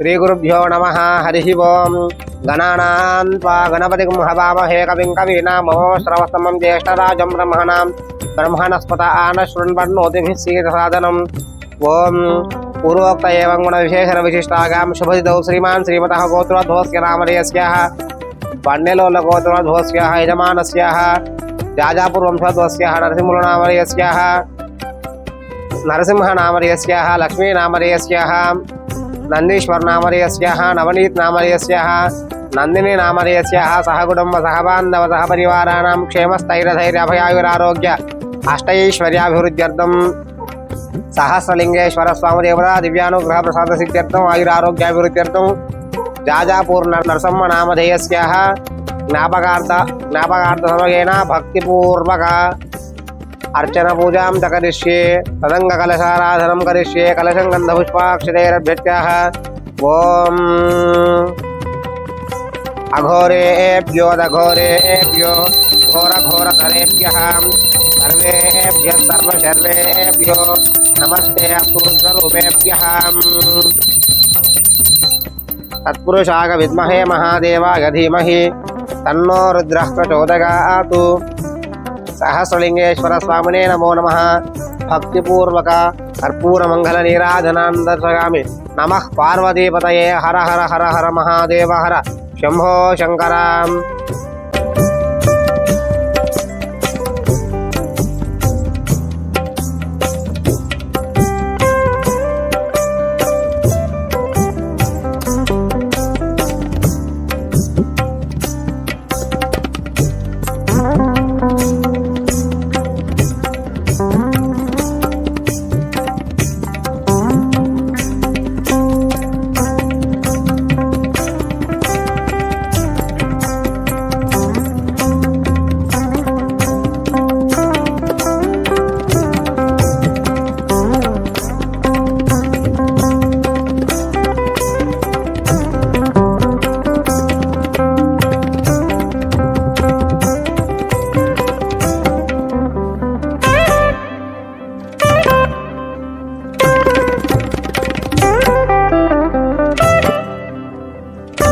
శ్రీగురుభ్యో నమ హరి ఓం గణానాన్ త్వా గణపతిం హవామహే కవిం కవీనామో శ్రవస్తమం జ్యేష్ఠరాజం బ్రహ్మణాం బ్రహ్మణస్పత ఆన శృణ్వన్నోతిభిः సీదసాదనం ఓం పూర్వోక్త ఏవం గుణ విశేషణ విశిష్టాగాం శుభదిదౌ శ్రీమాన్ శ్రీమతः గోత్రోద్భవస్య నామధేయస్యాः బండెలోల గోత్రోద్భవస్యాः యజమానస్యాः జాజాపుర్వంశోద్భవస్యాः నరసింహులనామధేయస్యాः నరసింహనామధేయస్యాः లక్ష్మీనామధేయస్యాः నవనీత్ నవనీత్ నందిని నామధేయస్యాः సహ కుటుంబ సహ బాంధవ సహ పరివారాణం క్షేమస్థైర్యధైర్యభయాయురారోగ్య అష్టైశ్వర్యాభివృద్ధ్యర్థం సహస్రలింగేశ్వర స్వామిదేవత దివ్యానుగ్రహ ప్రసాద సిద్ధ్యర్థం ఆయురారోగ్యాభివృద్ధ్యర్థం జాజాపూర్ నరసమ్మ నామధేయస్య జ్ఞాపకార్థ జ్ఞాపకార్థ సమయేన భక్తిపూర్వక अर्चना अर्चनपूजां च करिष्ये तदङ्गकलशाराधनं करिष्ये कलशं गन्धपुष्पाक्षरैरभ्यत्याः ॐ अघोरेभ्योदघोरेभ्यो घोरघोरतरेभ्यः। सर्वेभ्यः सर्वसर्वेभ्यो नमस्ते असूर्यरूपेभ्यः तत्पुरुषाग विद्महे महादेवाय धीमहि, तन्नो रुद्रः प्रचोदयातु। సహస్రలింగేశ్వర స్వామినే నమో నమ భక్తిపూర్వక కర్పూర మంగళ నీరాజనాన్ దర్శయామి నమ పార్వతీపతయే హర హర హర హర మహాదేవ హర శంభో శంకర